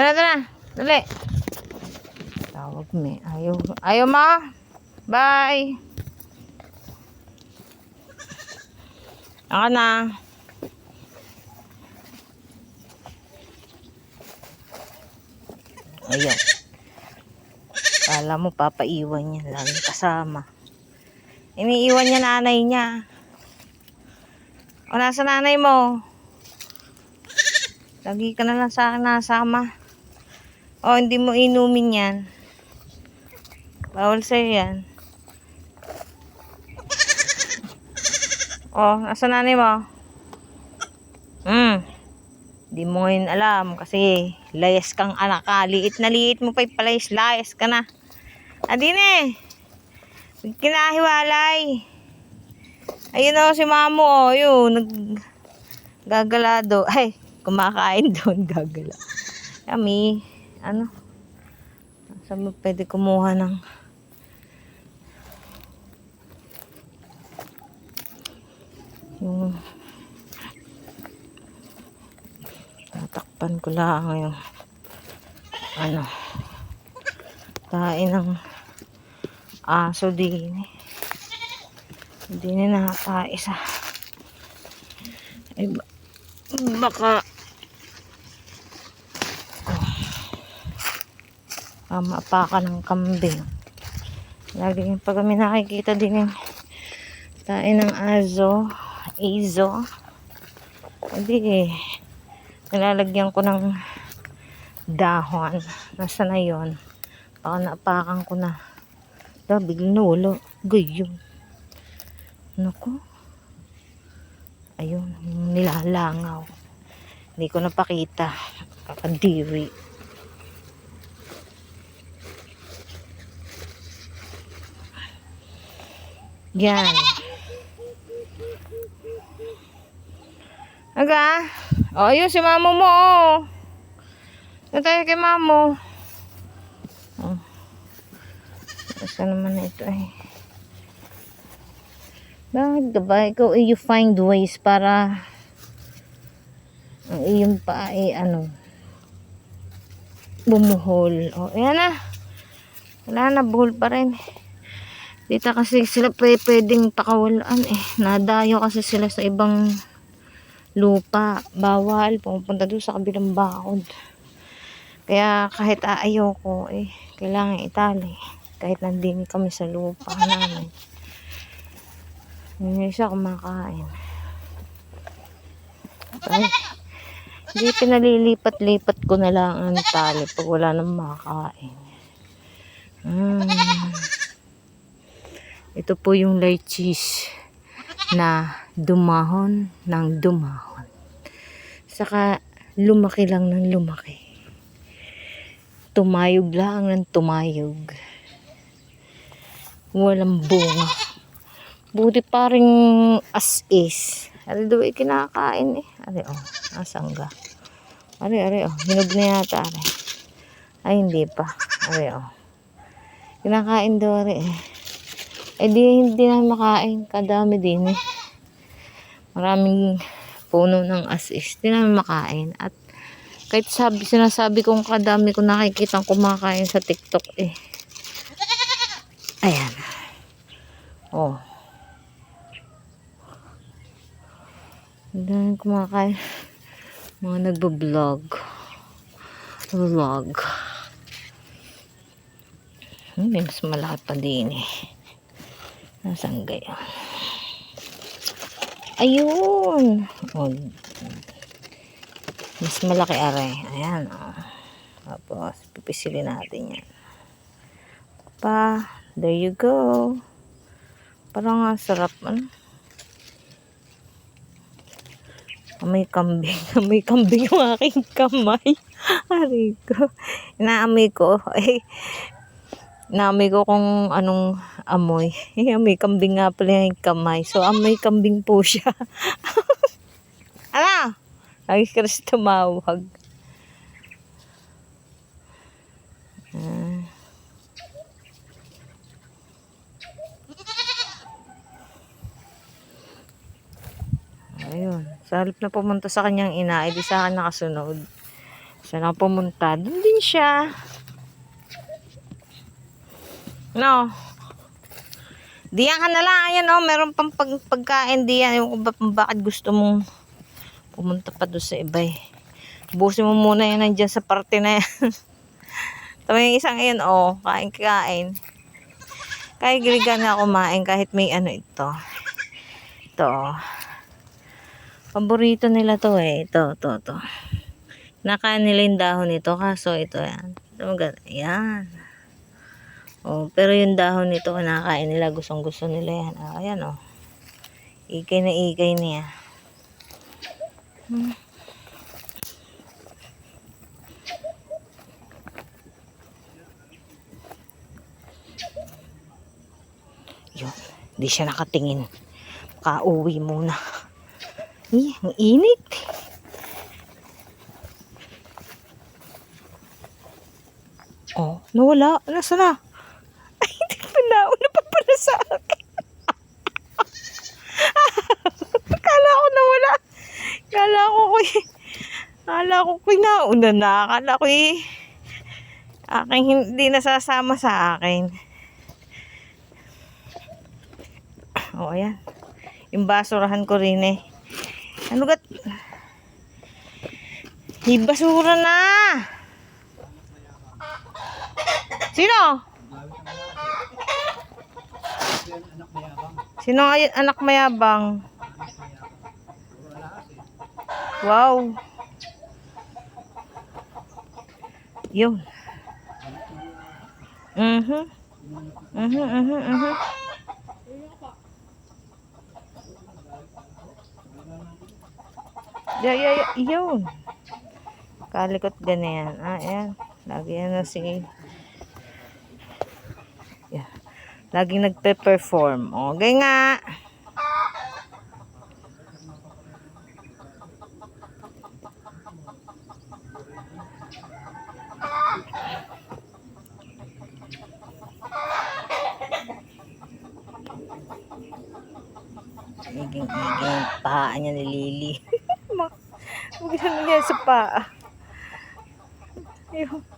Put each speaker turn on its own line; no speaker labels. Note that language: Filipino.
Tara, tara. Dali. Tawag me. Ayaw. Ayaw mo? Bye. Ako na. Ayaw. Kala mo papaiwan niya. Lagi kasama. Iniiwan niya nanay niya. O nasa nanay mo? Lagi ka na lang sa akin nasama. O hindi mo inumin yan. Bawal sa'yo yan. O, nasa nanay mo? Hmm. Hindi mo ngayon alam kasi layas kang anak ka. Liit na liit mo pa palayas. Layas ka na. Adine. Kinahiwalay. Ayun o si mamo o. Yun. Nag gagalado. Ay, kumakain doon. Gagala. Kami. Ano? Saan mo pwede kumuha ng yung tatakpan ko lang yung ano tain ng aso din eh. hindi na nakatain sa ay ba- baka oh, maapakan ng kambing lagi pag kami nakikita din yung tain ng aso azo hindi eh. Nilalagyan ko ng dahon. Nasa na yon baka naapakan ko na. Da biglang nawala. Gayon naku. Ayun nilalangaw. Hindi ko napakita. Kakadiri yan Aga. O, ayun si mamo mo, oh. Doon tayo kay mamo. Oh. Asa naman na ito, eh. Bakit ka ba? Ikaw, eh, you find ways para ang iyong pa, eh, ano, bumuhol. O, ayan na. Wala na, buhol pa rin. Dito kasi sila pwede, pwedeng pakawalaan, eh. Nadayo kasi sila sa ibang lupa, bawal, pumunta doon sa kabilang bakod. Kaya kahit aayaw ko, eh, kailangan itali. Kahit nandini kami sa lupa namin. Yung isa kumakain. Ay, hindi pinalilipat-lipat ko na lang ang tali pag wala nang makakain. Mm. Ito po yung lychees na dumahon ng dumahon. Saka lumaki lang ng lumaki. Tumayog lang ng tumayog. Walang bunga. Buti paring as is. Ari daw ay kinakain eh. Ari oh, nasangga. Ari, ari oh, hinog na yata ari. Ay hindi pa. Ari oh. Kinakain daw ari eh. Eh di hindi na makain. Kadami din eh. Maraming puno ng asis. Hindi namin makain. At kahit sabi, sinasabi kong kadami ko nakikita kumakain sa TikTok eh. Ayan. Oh. Hindi kumakain. Mga nagbo-vlog. Vlog. Hmm, mas malaki pa din eh. Nasaan gaya? Ayun. Oh. Mas malaki aray. Ayan. Oh. Tapos, pipisilin natin yan. Pa, there you go. Parang ang sarap. Ano? Amoy kambing. Amoy kambing yung aking kamay. Aray ko. Inaamoy ko. Eh, Naamoy ko kung anong amoy. Eh, amoy kambing nga pala yung kamay. So, amoy kambing po siya. ano? Lagi ka rin tumawag. Ah. Ayun. Sa halip na pumunta sa kanyang ina, edi sa akin nakasunod. Saan ako pumunta? Doon din siya. No. Diyan ka na lang. Ayan oh, meron pang pag pagkain diyan. Ko ba bakit gusto mong pumunta pa doon sa iba eh. Busin mo muna yan nandyan sa parte na yan. Tama yung isang ayan oh, kain-kain. Kaya giligan na kumain kahit may ano ito. Ito. Paborito nila to eh. Ito, ito, ito. Nakain nila yung dahon nito. Kaso ito yan. Ito. Yan. Oh, pero yung dahon nito kinakain nila. Gustong gusto nila yan. Ah, ayan oh. Ikay na ikay niya. Hmm. Yun. Di siya nakatingin. Kauwi muna. Eh, ang init. Oh, nawala. Nasa na? Ay, hindi pa nauna pa pala sa akin. Kala ko nawala. Kala ko ko Kala ko ko nauna na. Kala ko eh. Aking hindi nasasama sa akin. O, oh, ayan. Yung ko rin eh. Ano gat? Ibasura na! Sino? Sino yun, anak mayabang? Wow. Yun. Mhm. Mhm, mhm, mhm. Yeah, yeah. Yun. Kalikot ganyan. Ah, ayan. Lagi yan na si... Yeah. Laging nagpe-perform. Okay nga. Iging-iging paa niya ni Lily. Huwag na niya sa paa. Ayun.